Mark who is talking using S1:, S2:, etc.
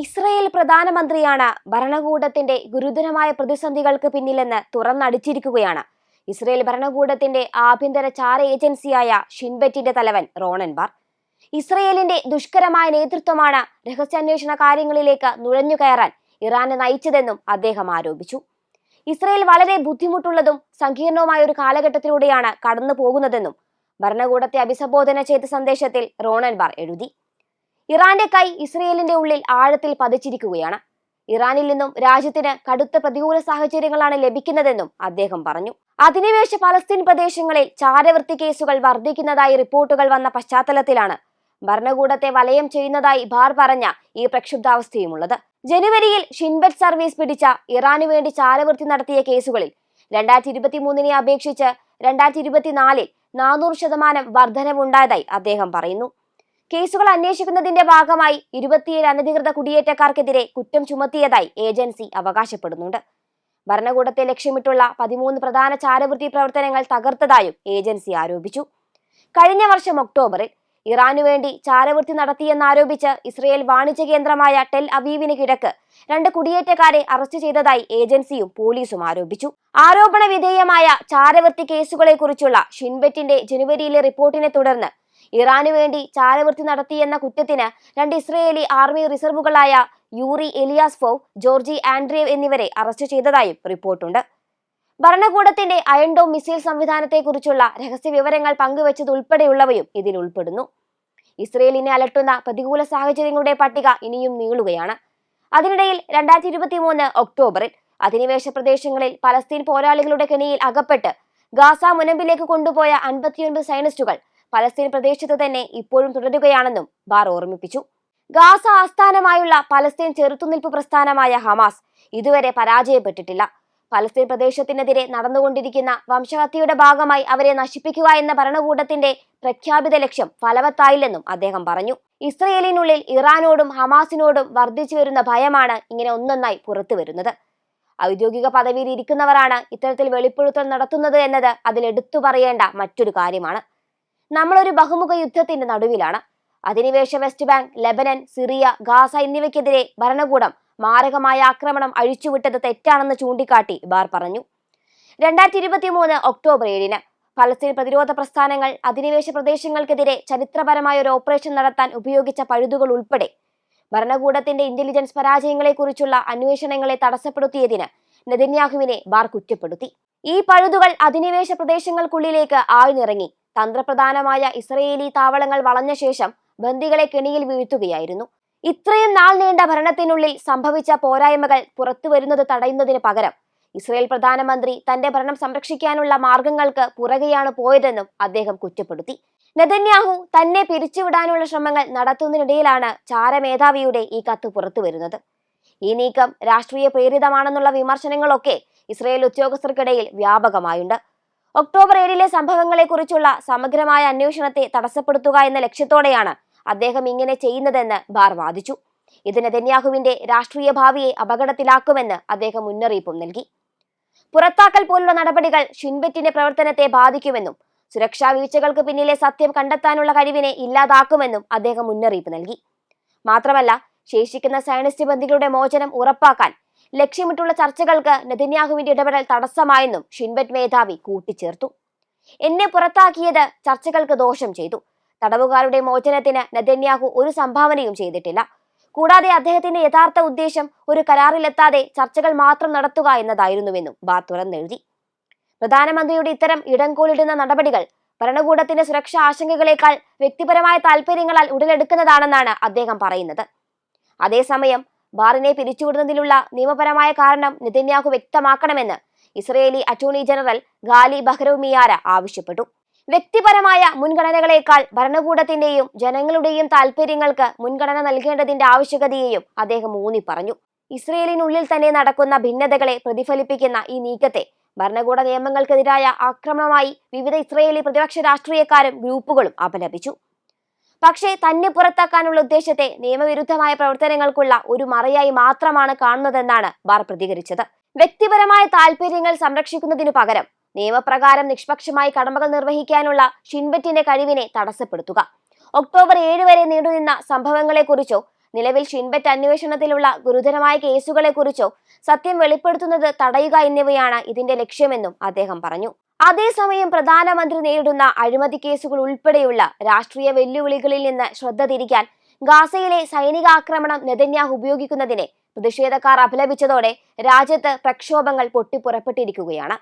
S1: Israel പ്രധാനമന്ത്രിയാണ് ഭരണകൂടത്തിന്റെ ഗുരുതരമായ പ്രതിസന്ധികൾക്ക് പിന്നിലെന്ന് തുറന്നടിച്ചിരിക്കുകയാണ്. ഇസ്രയേൽ ഭരണകൂടത്തിന്റെ ആഭ്യന്തര ചാര ഏജൻസിയായ ഷിൻബെറ്റിന്റെ തലവൻ റോണൻബാർ. ഇസ്രയേലിന്റെ ദുഷ്കരമായ നേതൃത്വമാണ് രഹസ്യാന്വേഷണ കാര്യങ്ങളിലേക്ക് നുഴഞ്ഞു കയറാൻ ഇറാനെ നയിച്ചതെന്നും അദ്ദേഹം ആരോപിച്ചു. ഇസ്രയേൽ വളരെ ബുദ്ധിമുട്ടുള്ളതും സങ്കീർണവുമായ ഒരു കാലഘട്ടത്തിലൂടെയാണ് കടന്നു പോകുന്നതെന്നും ഭരണകൂടത്തെ അഭിസംബോധന ചെയ്ത സന്ദേശത്തിൽ റോണൻബാർ എഴുതി. ഇറാന്റെ കൈ ഇസ്രയേലിന്റെ ഉള്ളിൽ ആഴത്തിൽ പതിച്ചിരിക്കുകയാണ്. ഇറാനിൽ നിന്നും രാജ്യത്തിന് കടുത്ത പ്രതികൂല സാഹചര്യങ്ങളാണ് ലഭിക്കുന്നതെന്നും അദ്ദേഹം പറഞ്ഞു. അധിനിവേശ പലസ്തീൻ പ്രദേശങ്ങളിൽ ചാരവൃത്തി കേസുകൾ വർദ്ധിക്കുന്നതായി റിപ്പോർട്ടുകൾ വന്ന പശ്ചാത്തലത്തിലാണ് ഭരണകൂടത്തെ വലയം ചെയ്യുന്നതായി ബാർ പറഞ്ഞ ഈ പ്രക്ഷുബ്ധാവസ്ഥയുമുള്ളത്. ജനുവരിയിൽ ഷിൻബെറ്റ് സർവീസ് പിടിച്ച ഇറാനു വേണ്ടി ചാരവൃത്തി നടത്തിയ കേസുകളിൽ രണ്ടായിരത്തി ഇരുപത്തി മൂന്നിനെ അപേക്ഷിച്ച് രണ്ടായിരത്തി ഇരുപത്തിനാലിൽ നാനൂറ് ശതമാനം വർധനവുണ്ടായതായി അദ്ദേഹം പറയുന്നു. കേസുകൾ അന്വേഷിക്കുന്നതിന്റെ ഭാഗമായി ഇരുപത്തിയേഴ് അനധികൃത കുടിയേറ്റക്കാർക്കെതിരെ കുറ്റം ചുമത്തിയതായി ഏജൻസി അവകാശപ്പെടുന്നുണ്ട്. ഭരണകൂടത്തെ ലക്ഷ്യമിട്ടുള്ള പതിമൂന്ന് പ്രധാന ചാരവൃത്തി പ്രവർത്തനങ്ങൾ തകർത്തതായും ഏജൻസി ആരോപിച്ചു. കഴിഞ്ഞ വർഷം ഒക്ടോബറിൽ ഇറാനു വേണ്ടി ചാരവൃത്തി നടത്തിയെന്നാരോപിച്ച് ഇസ്രയേൽ വാണിജ്യ കേന്ദ്രമായ ടെൽ അവീവിന് കിഴക്ക് രണ്ട് കുടിയേറ്റക്കാരെ അറസ്റ്റ് ചെയ്തതായി ഏജൻസിയും പോലീസും ആരോപിച്ചു. ആരോപണ വിധേയമായ ചാരവൃത്തി കേസുകളെക്കുറിച്ചുള്ള ഷിൻബെറ്റിന്റെ ജനുവരിയിലെ റിപ്പോർട്ടിനെ തുടർന്ന് ഇറാനു വേണ്ടി ചാരവൃത്തി നടത്തിയെന്ന കുറ്റത്തിന് രണ്ട് ഇസ്രയേലി ആർമി റിസർവുകളായ യൂറി എലിയാസ്ഫോവ് ജോർജി ആൻഡ്രിയവ് എന്നിവരെ അറസ്റ്റ് ചെയ്തതായും റിപ്പോർട്ടുണ്ട്. ഭരണകൂടത്തിന്റെ അയൺഡോം മിസൈൽ സംവിധാനത്തെക്കുറിച്ചുള്ള രഹസ്യ വിവരങ്ങൾ പങ്കുവച്ചതുൾപ്പെടെയുള്ളവയും ഇതിൽ ഉൾപ്പെടുന്നു. ഇസ്രയേലിനെ അലട്ടുന്ന പ്രതികൂല സാഹചര്യങ്ങളുടെ പട്ടിക ഇനിയും നീളുകയാണ്. അതിനിടയിൽ രണ്ടായിരത്തി ഇരുപത്തി മൂന്ന് ഒക്ടോബറിൽ അധിനിവേശ പ്രദേശങ്ങളിൽ പലസ്തീൻ പോരാളികളുടെ കെണിയിൽ അകപ്പെട്ട് ഗാസ മുനമ്പിലേക്ക് കൊണ്ടുപോയ അൻപത്തിയൊൻപത് സൈനിസ്റ്റുകൾ പലസ്തീൻ പ്രദേശത്ത് തന്നെ ഇപ്പോഴും തുടരുകയാണെന്നും ബാർ ഓർമ്മിപ്പിച്ചു. ഗാസ ആസ്ഥാനമായുള്ള പലസ്തീൻ ചെറുത്തുനിൽപ്പ് പ്രസ്ഥാനമായ ഹമാസ് ഇതുവരെ പരാജയപ്പെട്ടിട്ടില്ല. പലസ്തീൻ പ്രദേശത്തിനെതിരെ നടന്നുകൊണ്ടിരിക്കുന്ന വംശഹത്യയുടെ ഭാഗമായി അവരെ നശിപ്പിക്കുക എന്ന ഭരണകൂടത്തിന്റെ പ്രഖ്യാപിത ലക്ഷ്യം ഫലവത്തായില്ലെന്നും അദ്ദേഹം പറഞ്ഞു. ഇസ്രയേലിനുള്ളിൽ ഇറാനോടും ഹമാസിനോടും വർദ്ധിച്ചു വരുന്ന ഭയമാണ് ഇങ്ങനെ ഒന്നൊന്നായി പുറത്തു വരുന്നത്. ഔദ്യോഗിക പദവിയിൽ ഇരിക്കുന്നവരാണ് ഇത്തരത്തിൽ വെളിപ്പെടുത്തൽ നടത്തുന്നത് എന്നത് അതിൽ എടുത്തു പറയേണ്ട മറ്റൊരു കാര്യമാണ്. നമ്മളൊരു ബഹുമുഖ യുദ്ധത്തിന്റെ നടുവിലാണ്. അധിനിവേശ West Bank Lebanon Syria Gaza എന്നിവയ്ക്കെതിരെ ഭരണകൂടം മാരകമായ ആക്രമണം അഴിച്ചുവിട്ടത് തെറ്റാണെന്ന് ചൂണ്ടിക്കാട്ടി ബാർ പറഞ്ഞു. രണ്ടായിരത്തി ഇരുപത്തി മൂന്ന് ഒക്ടോബർ ഏഴിന് ഫലസ്തീൻ പ്രതിരോധ പ്രസ്ഥാനങ്ങൾ അധിനിവേശ പ്രദേശങ്ങൾക്കെതിരെ ചരിത്രപരമായ ഒരു ഓപ്പറേഷൻ നടത്താൻ ഉപയോഗിച്ച പഴുതുകൾ ഉൾപ്പെടെ ഭരണകൂടത്തിന്റെ ഇന്റലിജൻസ് പരാജയങ്ങളെക്കുറിച്ചുള്ള അന്വേഷണങ്ങളെ തടസ്സപ്പെടുത്തിയതിന് നെതന്യാഹുവിനെ ബാർ കുറ്റപ്പെടുത്തി. ഈ പഴുതുകൾ അധിനിവേശ പ്രദേശങ്ങൾക്കുള്ളിലേക്ക് ആഴ്ന്നിറങ്ങി. തന്ത്രപ്രധാനമായ ഇസ്രയേലി താവളങ്ങൾ വളഞ്ഞ ശേഷം ബന്ദികളെ കെണിയിൽ വീഴ്ത്തുകയായിരുന്നു. ഇത്രയും നാൾ നീണ്ട ഭരണത്തിനുള്ളിൽ സംഭവിച്ച പോരായ്മകൾ പുറത്തു വരുന്നത് തടയുന്നതിന് പകരം ഇസ്രയേൽ പ്രധാനമന്ത്രി തന്റെ ഭരണം സംരക്ഷിക്കാനുള്ള മാർഗങ്ങൾക്ക് പുറകെയാണ് പോയതെന്നും അദ്ദേഹം കുറ്റപ്പെടുത്തി. നെതന്യാഹു തന്നെ പിരിച്ചുവിടാനുള്ള ശ്രമങ്ങൾ നടത്തുന്നതിനിടയിലാണ് ചാരമേധാവിയുടെ ഈ കത്ത് പുറത്തു വരുന്നത്. ഈ നീക്കം രാഷ്ട്രീയ പ്രേരിതമാണെന്നുള്ള വിമർശനങ്ങളൊക്കെ ഇസ്രയേൽ ഉദ്യോഗസ്ഥർക്കിടയിൽ വ്യാപകമായുണ്ട്. ഒക്ടോബർ ഏഴിലെ സംഭവങ്ങളെക്കുറിച്ചുള്ള സമഗ്രമായ അന്വേഷണത്തെ തടസ്സപ്പെടുത്തുക എന്ന ലക്ഷ്യത്തോടെയാണ് അദ്ദേഹം ഇങ്ങനെ ചെയ്യുന്നതെന്ന് ബാർ വാദിച്ചു. ഇത് നെതന്യാഹുവിന്റെ രാഷ്ട്രീയ ഭാവിയെ അപകടത്തിലാക്കുമെന്ന് അദ്ദേഹം മുന്നറിയിപ്പും നൽകി. പുറത്താക്കൽ പോലുള്ള നടപടികൾ ഷിൻബെറ്റിന്റെ പ്രവർത്തനത്തെ ബാധിക്കുമെന്നും സുരക്ഷാ വീഴ്ചകൾക്ക് പിന്നിലെ സത്യം കണ്ടെത്താനുള്ള കഴിവിനെ ഇല്ലാതാക്കുമെന്നും അദ്ദേഹം മുന്നറിയിപ്പ് നൽകി. മാത്രമല്ല ശേഷിക്കുന്ന സയനിസ്റ്റ് ബന്ധികളുടെ മോചനം ഉറപ്പാക്കാൻ ലക്ഷ്യമിട്ടുള്ള ചർച്ചകൾക്ക് നെതന്യാഹുവിന്റെ ഇടപെടൽ തടസ്സമായെന്നും ഷിൻബറ്റ് മേധാവി കൂട്ടിച്ചേർത്തു. എന്നെ പുറത്താക്കിയത് ചർച്ചകൾക്ക് ദോഷം ചെയ്തു. തടവുകാരുടെ മോചനത്തിന് നെതന്യാഹു ഒരു സംഭാവനയും ചെയ്തിട്ടില്ല. കൂടാതെ അദ്ദേഹത്തിന്റെ യഥാർത്ഥ ഉദ്ദേശം ഒരു കരാറിലെത്താതെ ചർച്ചകൾ മാത്രം നടത്തുക എന്നതായിരുന്നുവെന്നും ബാർ തുറന്നെഴുതി. പ്രധാനമന്ത്രിയുടെ ഇത്തരം ഇടംകോലിടുന്ന നടപടികൾ ഭരണകൂടത്തിന്റെ സുരക്ഷാ ആശങ്കകളേക്കാൾ വ്യക്തിപരമായ താൽപര്യങ്ങളാൽ ഉടലെടുക്കുന്നതാണെന്നാണ് അദ്ദേഹം പറയുന്നത്. അതേസമയം ബാറിനെ പിരിച്ചുവിടുന്നതിലുള്ള നിയമപരമായ കാരണം നെതന്യാഹു വ്യക്തമാക്കണമെന്ന് Israeli attorney general Gali Baharav Miara ആവശ്യപ്പെട്ടു. വ്യക്തിപരമായ മുൻഗണനകളേക്കാൾ ഭരണകൂടത്തിന്റെയും ജനങ്ങളുടെയും താൽപര്യങ്ങൾക്ക് മുൻഗണന നൽകേണ്ടതിന്റെ ആവശ്യകതയെയും അദ്ദേഹം ഊന്നി പറഞ്ഞു ഇസ്രയേലിനുള്ളിൽ തന്നെ നടക്കുന്ന ഭിന്നതകളെ പ്രതിഫലിപ്പിക്കുന്ന ഈ നീക്കത്തെ ഭരണകൂട നിയമങ്ങൾക്കെതിരായ ആക്രമണമായി വിവിധ ഇസ്രയേലി പ്രതിപക്ഷ രാഷ്ട്രീയക്കാരും ഗ്രൂപ്പുകളും അപലപിച്ചു. പക്ഷേ തന്നെ പുറത്താക്കാനുള്ള ഉദ്ദേശത്തെ നിയമവിരുദ്ധമായ പ്രവർത്തനങ്ങൾക്കുള്ള ഒരു മറയായി മാത്രമാണ് കാണുന്നതെന്നാണ് ബാർ പ്രതികരിച്ചത്. വ്യക്തിപരമായ താൽപര്യങ്ങൾ സംരക്ഷിക്കുന്നതിനു പകരം നിയമപ്രകാരം നിഷ്പക്ഷമായി കടമകൾ നിർവഹിക്കാനുള്ള ഷിൻബറ്റിന്റെ കഴിവിനെ തടസ്സപ്പെടുത്തുക. ഒക്ടോബർ ഏഴ് വരെ നീണ്ടുനിന്ന സംഭവങ്ങളെക്കുറിച്ചോ നിലവിൽ ഷിൻബറ്റ് അന്വേഷണത്തിലുള്ള ഗുരുതരമായ കേസുകളെക്കുറിച്ചോ സത്യം വെളിപ്പെടുത്തുന്നത് തടയുക എന്നിവയാണ് ഇതിന്റെ ലക്ഷ്യമെന്നും അദ്ദേഹം പറഞ്ഞു. അതേസമയം പ്രധാനമന്ത്രി നേരിടുന്ന അഴിമതി കേസുകൾ ഉൾപ്പെടെയുള്ള രാഷ്ട്രീയ വെല്ലുവിളികളിൽ നിന്ന് ശ്രദ്ധ തിരിക്കാൻ ഗാസയിലെ സൈനികാക്രമണം നെതന്യാഹ് ഉപയോഗിക്കുന്നതിനെ പ്രതിഷേധക്കാർ അപലപിച്ചതോടെ രാജ്യത്ത് പ്രക്ഷോഭങ്ങൾ പൊട്ടിപ്പുറപ്പെട്ടിരിക്കുകയാണ്.